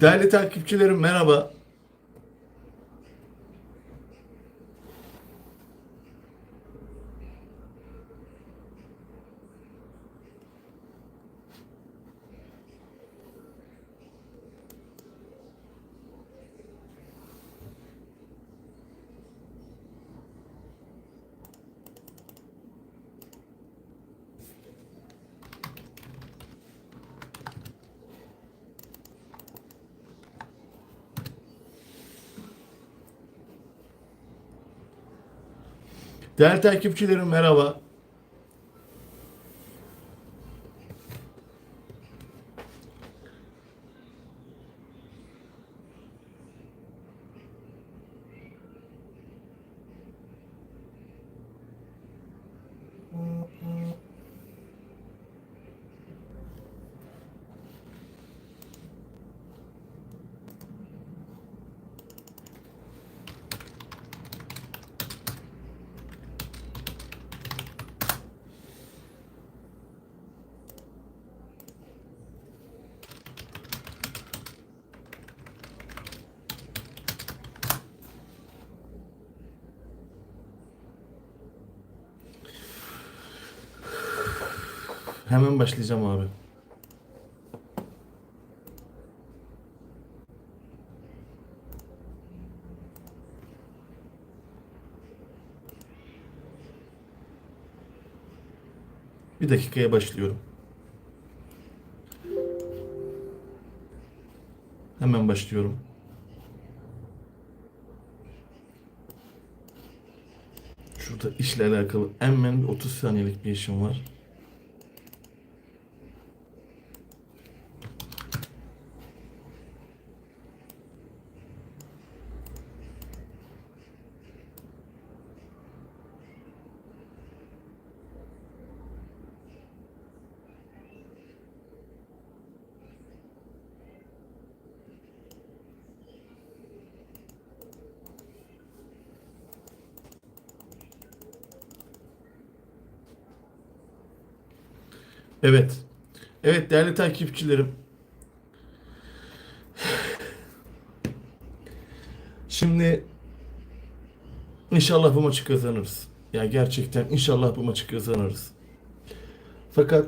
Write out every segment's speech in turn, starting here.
Değerli takipçilerim merhaba. Değerli takipçilerim merhaba. Hemen başlayacağım abi. Bir dakikaya başlıyorum. Hemen başlıyorum. Şurada işle alakalı hemen bir 30 saniyelik bir işim var. Evet. Evet değerli takipçilerim. Şimdi inşallah bu maçı kazanırız. Ya gerçekten inşallah bu maçı kazanırız. Fakat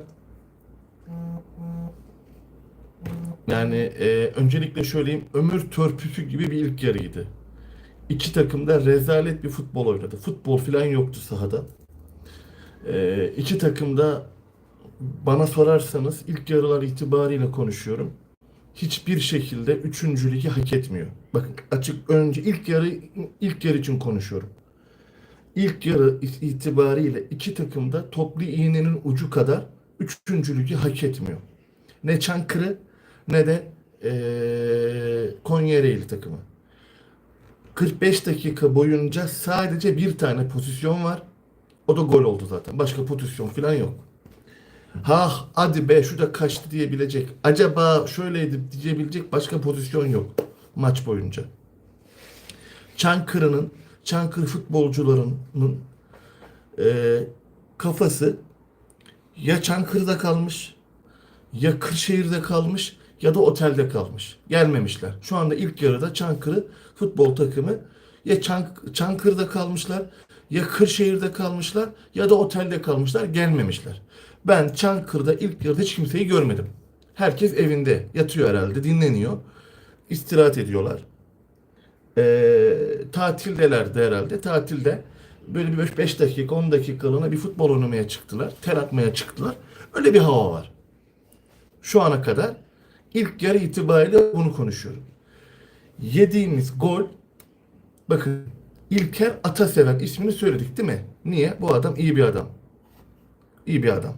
yani e, öncelikle söyleyeyim ömür törpüsü gibi bir ilk yarıydı. İki takım da rezalet bir futbol oynadı. Futbol falan yoktu sahada. E, iki takım da bana sorarsanız ilk yarılar itibariyle konuşuyorum. Hiçbir şekilde üçüncü ligi hak etmiyor. Bakın açık önce ilk yarı ilk yarı için konuşuyorum. İlk yarı itibariyle iki takım da toplu iğnenin ucu kadar üçüncü ligi hak etmiyor. Ne Çankırı ne de eee Konya Ereğli takımı. 45 dakika boyunca sadece bir tane pozisyon var. O da gol oldu zaten. Başka pozisyon falan yok. Ha hadi be şu da kaçtı diyebilecek. Acaba şöyleydi diyebilecek başka pozisyon yok maç boyunca. Çankırı'nın, Çankırı futbolcularının e, kafası ya Çankırı'da kalmış, ya Kırşehir'de kalmış ya da otelde kalmış. Gelmemişler. Şu anda ilk yarıda Çankırı futbol takımı ya Çank Çankırı'da kalmışlar, ya Kırşehir'de kalmışlar ya da otelde kalmışlar, gelmemişler. Ben Çankırı'da ilk yarıda hiç kimseyi görmedim. Herkes evinde yatıyor herhalde, dinleniyor. istirahat ediyorlar. Ee, tatildelerdi herhalde. Tatilde böyle bir 5 dakika, 10 dakikalığına bir futbol oynamaya çıktılar. Ter atmaya çıktılar. Öyle bir hava var. Şu ana kadar ilk yarı itibariyle bunu konuşuyorum. Yediğimiz gol bakın İlker Ataseven ismini söyledik değil mi? Niye? Bu adam iyi bir adam. İyi bir adam.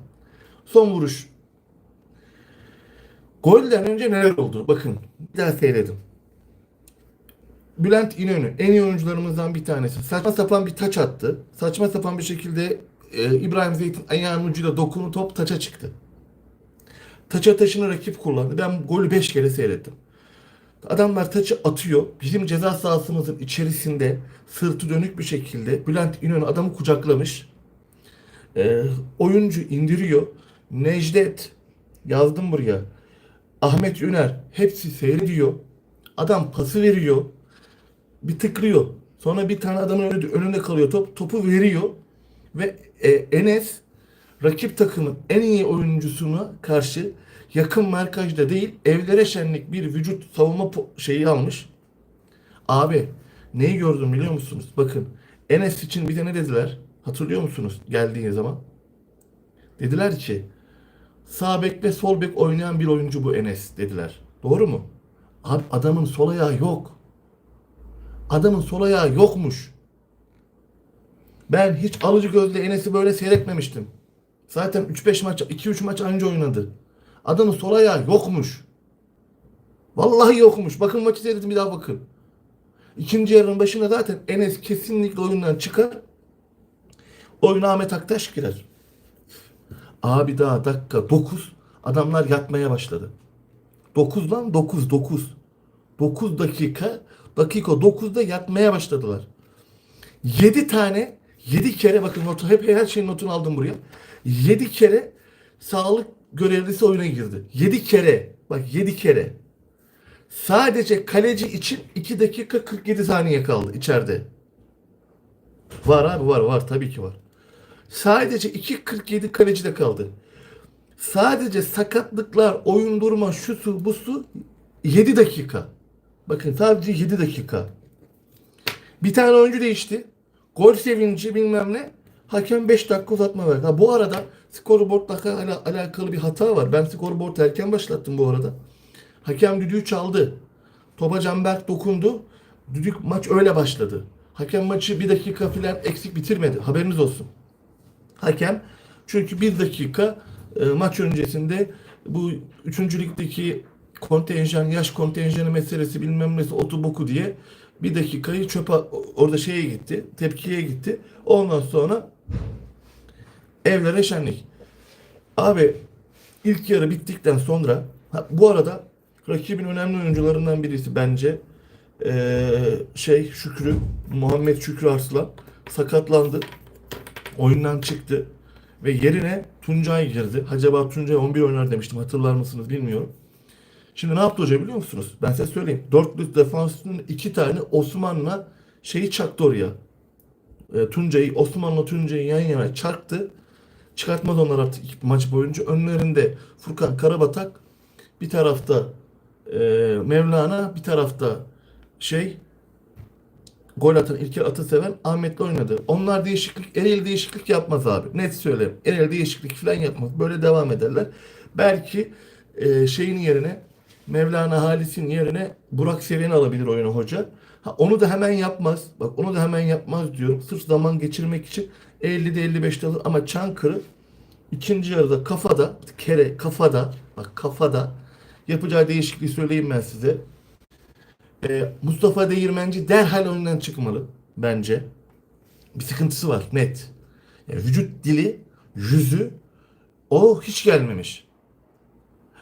Son vuruş. Golden önce neler oldu? Bakın bir daha seyredin. Bülent İnönü en iyi oyuncularımızdan bir tanesi. Saçma sapan bir taç attı. Saçma sapan bir şekilde e, İbrahim Zeyt'in ayağının ucuyla dokunu top taça çıktı. Taça taşını rakip kullandı. Ben golü 5 kere seyrettim. Adamlar taçı atıyor. Bizim ceza sahasımızın içerisinde sırtı dönük bir şekilde Bülent İnönü adamı kucaklamış. E, oyuncu indiriyor. Necdet yazdım buraya. Ahmet Üner hepsi seyrediyor. Adam pası veriyor. Bir tıklıyor. Sonra bir tane adamın önünde, kalıyor top. Topu veriyor. Ve e, Enes rakip takımın en iyi oyuncusuna karşı yakın markajda değil evlere şenlik bir vücut savunma şeyi almış. Abi neyi gördüm biliyor musunuz? Bakın Enes için bir de ne dediler? Hatırlıyor musunuz geldiği zaman? Dediler ki sağ bek ve sol bek oynayan bir oyuncu bu Enes dediler. Doğru mu? Abi adamın sol ayağı yok. Adamın sol ayağı yokmuş. Ben hiç alıcı gözle Enes'i böyle seyretmemiştim. Zaten 3-5 maç, 2-3 maç anca oynadı. Adamın sol ayağı yokmuş. Vallahi yokmuş. Bakın maçı seyredin bir daha bakın. İkinci yarının başında zaten Enes kesinlikle oyundan çıkar. Oyuna Ahmet Aktaş girer. Abi daha dakika 9 adamlar yatmaya başladı. 9 lan 9 9. 9 dakika dakika 9'da yatmaya başladılar. 7 tane 7 kere bakın notu hep her şeyin notunu aldım buraya. 7 kere sağlık görevlisi oyuna girdi. 7 kere bak 7 kere. Sadece kaleci için 2 dakika 47 saniye kaldı içeride. Var abi var var tabii ki var. Sadece 2.47 kaleci de kaldı. Sadece sakatlıklar, oyun durma, şu su, bu su 7 dakika. Bakın sadece 7 dakika. Bir tane oyuncu değişti. Gol sevinci bilmem ne. Hakem 5 dakika uzatma verdi. Ha, bu arada skorboardla ala- alakalı bir hata var. Ben skorboardu erken başlattım bu arada. Hakem düdüğü çaldı. Topa Canberk dokundu. Düdük maç öyle başladı. Hakem maçı bir dakika filan eksik bitirmedi. Haberiniz olsun. Hakem çünkü bir dakika e, maç öncesinde bu 3. ligdeki kontenjan, yaş kontenjanı meselesi bilmem nesi otu boku diye bir dakikayı çöpe orada şeye gitti, tepkiye gitti. Ondan sonra evlere şenlik. Abi ilk yarı bittikten sonra ha, bu arada rakibin önemli oyuncularından birisi bence eee, şey Şükrü, Muhammed Şükrü Arslan sakatlandı. Oyundan çıktı. Ve yerine Tuncay girdi. Acaba Tuncay 11 oynar demiştim. Hatırlar mısınız bilmiyorum. Şimdi ne yaptı hoca biliyor musunuz? Ben size söyleyeyim. Dörtlü defansının iki tane Osman'la şeyi çaktı oraya. E, Tuncay'ı, Osman'la Tuncay'ı yan yana çarptı. Çıkartmaz onlar artık maç boyunca. Önlerinde Furkan Karabatak. Bir tarafta e, Mevlana. Bir tarafta şey gol atan İlker Ataseven Ahmet'le oynadı. Onlar değişiklik, Erel değişiklik yapmaz abi. Net söyleyeyim. Erel değişiklik falan yapmaz. Böyle devam ederler. Belki e, şeyin yerine Mevlana Halis'in yerine Burak Seven'i alabilir oyuna hoca. Ha, onu da hemen yapmaz. Bak onu da hemen yapmaz diyorum. Sırf zaman geçirmek için 50'de 55'te alır. Ama Çankırı ikinci yarıda kafada, kere kafada, bak kafada yapacağı değişikliği söyleyeyim ben size. Ee, Mustafa Değirmenci derhal oyundan çıkmalı bence. Bir sıkıntısı var net. Yani vücut dili, yüzü o hiç gelmemiş.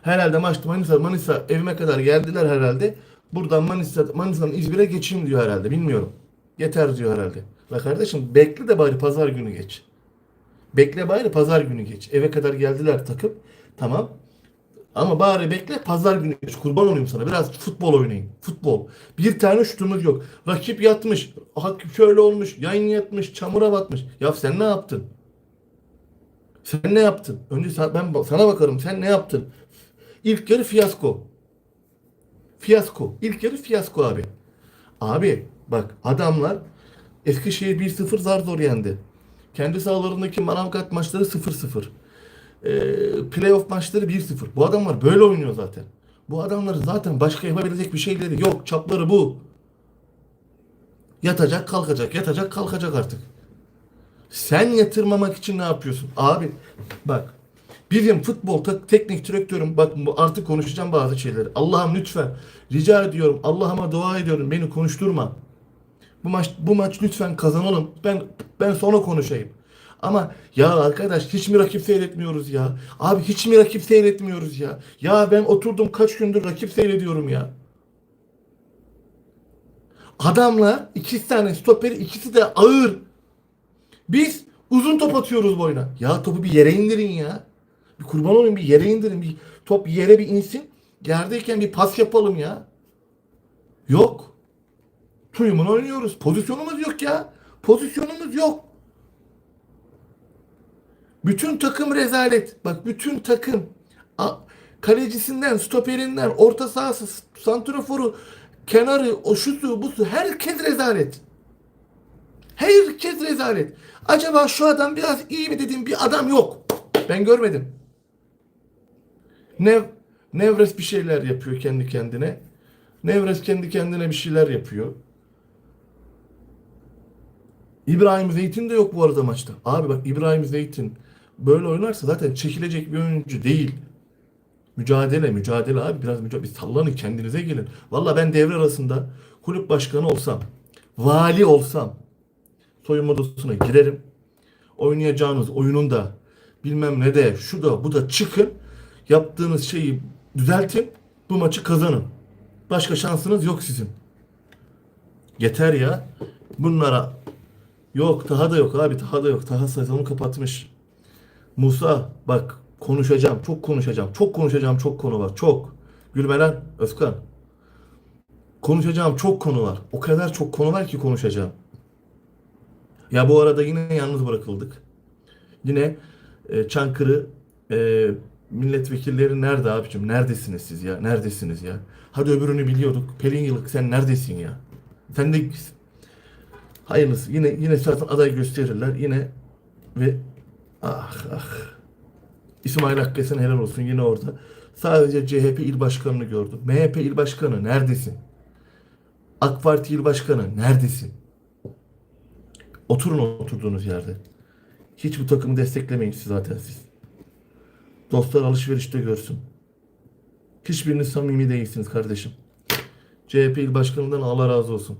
Herhalde maçta Manisa, Manisa evime kadar geldiler herhalde. Buradan Manisa, Manisa'nın İzmir'e geçeyim diyor herhalde. Bilmiyorum. Yeter diyor herhalde. La kardeşim bekle de bari pazar günü geç. Bekle bari pazar günü geç. Eve kadar geldiler takıp. Tamam. Ama bari bekle pazar günü geç. Kurban olayım sana. Biraz futbol oynayın. Futbol. Bir tane şutumuz yok. Rakip yatmış. Rakip şöyle olmuş. Yayın yatmış. Çamura batmış. Ya sen ne yaptın? Sen ne yaptın? Önce ben sana bakarım. Sen ne yaptın? İlk yarı fiyasko. Fiyasko. İlk yarı fiyasko abi. Abi bak adamlar Eskişehir 1-0 zar zor yendi. Kendi sahalarındaki Manavgat maçları 0-0. Ee, playoff maçları 1-0. Bu adamlar böyle oynuyor zaten. Bu adamların zaten başka yapabilecek bir şeyleri yok. Çapları bu. Yatacak kalkacak, yatacak kalkacak artık. Sen yatırmamak için ne yapıyorsun? Abi bak bizim futbol teknik direktörüm bak artık konuşacağım bazı şeyleri. Allah'ım lütfen rica ediyorum Allah'ıma dua ediyorum beni konuşturma. Bu maç bu maç lütfen kazanalım. Ben ben sonra konuşayım. Ama ya arkadaş hiç mi rakip seyretmiyoruz ya? Abi hiç mi rakip seyretmiyoruz ya? Ya ben oturdum kaç gündür rakip seyrediyorum ya. Adamlar iki tane stoperi ikisi de ağır. Biz uzun top atıyoruz boyuna. Ya topu bir yere indirin ya. Bir kurban olayım bir yere indirin. Bir top yere bir insin. Yerdeyken bir pas yapalım ya. Yok. Tuyumun oynuyoruz. Pozisyonumuz yok ya. Pozisyonumuz yok. Bütün takım rezalet. Bak bütün takım. Kalecisinden, stoperinden, orta sahası, santraforu, kenarı, o şusu, busu herkes rezalet. Herkes rezalet. Acaba şu adam biraz iyi mi dediğim bir adam yok. Ben görmedim. Nev, Nevres bir şeyler yapıyor kendi kendine. Nevres kendi kendine bir şeyler yapıyor. İbrahim Zeytin de yok bu arada maçta. Abi bak İbrahim Zeytin böyle oynarsa zaten çekilecek bir oyuncu değil. Mücadele, mücadele abi. Biraz mücadele. Bir sallanın kendinize gelin. Valla ben devre arasında kulüp başkanı olsam, vali olsam soyunma odasına girerim. Oynayacağınız oyunun da bilmem ne de şu da bu da çıkın. Yaptığınız şeyi düzeltin. Bu maçı kazanın. Başka şansınız yok sizin. Yeter ya. Bunlara yok daha da yok abi daha da yok. Daha sezonu kapatmış. Musa bak konuşacağım. Çok konuşacağım. Çok konuşacağım. Çok konu var. Çok. Gülmelen Özkan. Konuşacağım çok konu var. O kadar çok konu var ki konuşacağım. Ya bu arada yine yalnız bırakıldık. Yine e, Çankırı e, milletvekilleri nerede abicim? Neredesiniz siz ya? Neredesiniz ya? Hadi öbürünü biliyorduk. Pelin Yılık sen neredesin ya? Sen de hayırlısı. Yine yine zaten aday gösterirler. Yine ve ah ah İsmail Hakkı sen helal olsun yine orada. Sadece CHP il başkanını gördüm. MHP il başkanı neredesin? AK Parti il başkanı neredesin? Oturun oturduğunuz yerde. Hiç bu takımı desteklemeyin siz zaten siz. Dostlar alışverişte görsün. Hiçbiriniz samimi değilsiniz kardeşim. CHP il başkanından Allah razı olsun.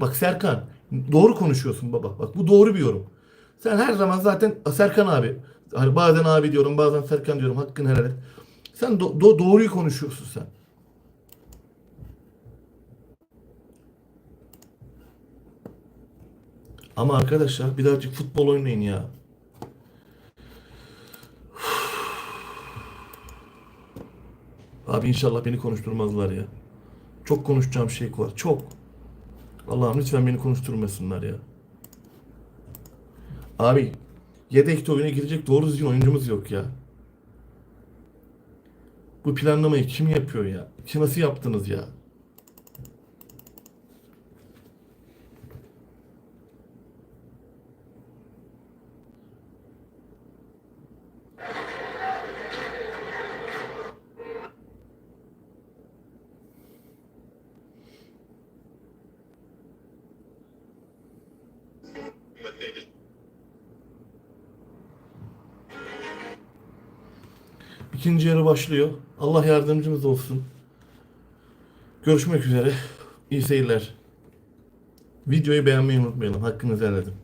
Bak Serkan doğru konuşuyorsun baba. Bak bu doğru bir yorum. Sen her zaman zaten Serkan abi hani bazen abi diyorum bazen Serkan diyorum hakkını helal et. Sen do- do- doğruyu konuşuyorsun sen. Ama arkadaşlar birazcık futbol oynayın ya. Abi inşallah beni konuşturmazlar ya. Çok konuşacağım şey var. Çok. Allah'ım lütfen beni konuşturmasınlar ya. Abi yedekte oyuna girecek doğru düzgün oyuncumuz yok ya. Bu planlamayı kim yapıyor ya? Ki nasıl yaptınız ya? İkinci yarı başlıyor. Allah yardımcımız olsun. Görüşmek üzere. İyi seyirler. Videoyu beğenmeyi unutmayalım. Hakkınızı helal edin.